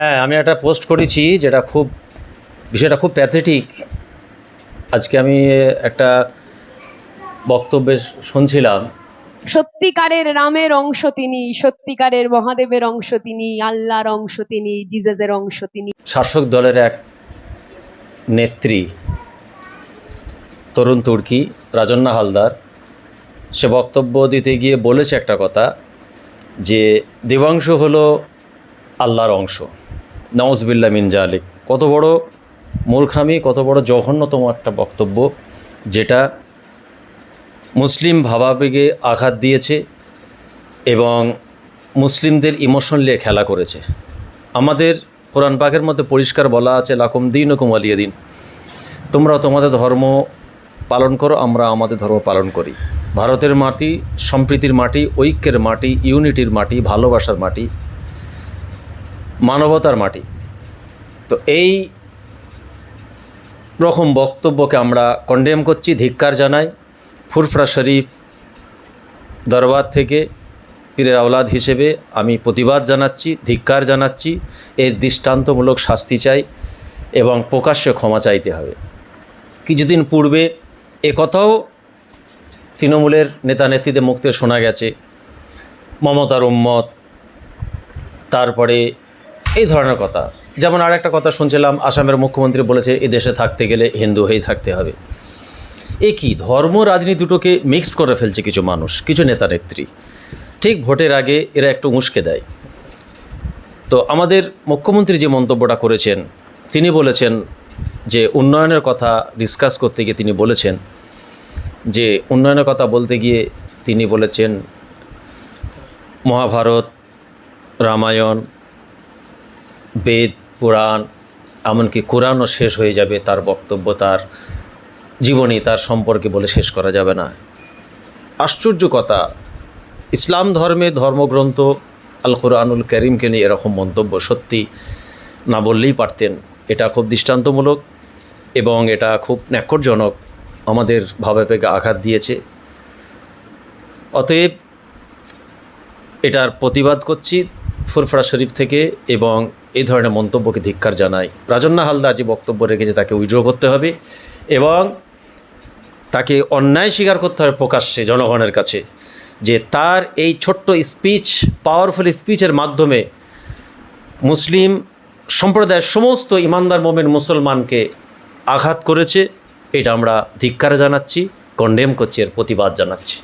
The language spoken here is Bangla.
হ্যাঁ আমি একটা পোস্ট করেছি যেটা খুব বিষয়টা খুব প্যাথেটিক। আজকে আমি একটা বক্তব্যে শুনছিলাম। সত্যিকারের রামের অংশ তিনি সত্যিকারের মহাদেবের অংশ তিনি আল্লাহর অংশ তিনি জিজাজের অংশ তিনি। শাসক দলের এক নেত্রী তরুণ তুর্কি রাজন্না হালদার সে বক্তব্য দিতে গিয়ে বলেছে একটা কথা যে দেবাংশ হলো আল্লাহর অংশ। নওয়াজবিল্লা মিন জালিক। কত বড় মূর্খামি, কত বড় জঘন্যতম একটা বক্তব্য, যেটা মুসলিম ভাবাবেগে আঘাত দিয়েছে এবং মুসলিমদের ইমোশন নিয়ে খেলা করেছে। আমাদের কোরআন পাকের মধ্যে পরিষ্কার বলা আছে, লাকুম দিন হুকুম আলিয়া দিন। তোমরা তোমাদের ধর্ম পালন করো, আমরা আমাদের ধর্ম পালন করি। ভারতের মাটি, সম্প্রীতির মাটি, ঐক্যের মাটি, ইউনিটির মাটি, ভালোবাসার মাটি মানবতার মাটি। তো এই রকম বক্তব্যকে আমরা কন্ডেম করছি, ধিক্কার জানাই। ফুরফরা শরীফ দরবার থেকে পীরের আওলাদ হিসেবে আমি প্রতিবাদ জানাচ্ছি, ধিক্কার জানাচ্ছি। এর দৃষ্টান্তমূলক শাস্তি চাই এবং প্রকাশ্যে ক্ষমা চাইতে হবে। কিছুদিন পূর্বে এ কথাও তৃণমূলের নেতা নেত্রীদের মুক্তি শোনা গেছে। মমতার উম্মত, তারপরে এই ধরনের কথা। যেমন আর একটা কথা শুনছিলাম, আসামের মুখ্যমন্ত্রী বলেছে, এ দেশে থাকতে গেলে হিন্দু হয়েই থাকতে হবে। এ কি? ধর্ম, রাজনীতি দুটোকে মিক্সড করে ফেলছে কিছু মানুষ, কিছু নেতা নেত্রী। ঠিক ভোটের আগে এরা একটু উস্কে দেয়। তো আমাদের মুখ্যমন্ত্রী যে মন্তব্যটা করেছেন, তিনি বলেছেন যে উন্নয়নের কথা ডিসকাস করতে গিয়ে তিনি বলেছেন যে, উন্নয়নের কথা বলতে গিয়ে তিনি বলেছেন, মহাভারত, রামায়ণ বেদ পুরাণ এমনকি কোরআনও শেষ হয়ে যাবে, তার বক্তব্য, তার জীবনী, তার সম্পর্কে বলে শেষ করা যাবে না। আশ্চর্য কথা, ইসলাম ধর্মে ধর্মগ্রন্থ আল কোরআনুল করিমকে নিয়ে এরকম মন্তব্য সত্যি না বললেই পারতেন। এটা খুব দৃষ্টান্তমূলক এবং এটা খুব ন্যাক্করজনক, আমাদের ভাবাবেগে আঘাত দিয়েছে। অতএব এটার প্রতিবাদ করছি ফুরফরা শরীফ থেকে এবং এই ধরনের মন্তব্যকে ধিক্কার জানায়। রাজন্না হালদার যে বক্তব্য রেখেছে তাকে উইড্র করতে হবে এবং তাকে অন্যায় স্বীকার করতে হবে প্রকাশ্যে জনগণের কাছে যে তার এই ছোট্ট স্পিচ পাওয়ারফুল স্পিচের মাধ্যমে মুসলিম সম্প্রদায়ের সমস্ত ইমানদার মোমেন মুসলমানকে আঘাত করেছে। এটা আমরা ধিক্কার জানাচ্ছি কন্ডেম করছি, এর প্রতিবাদ জানাচ্ছি।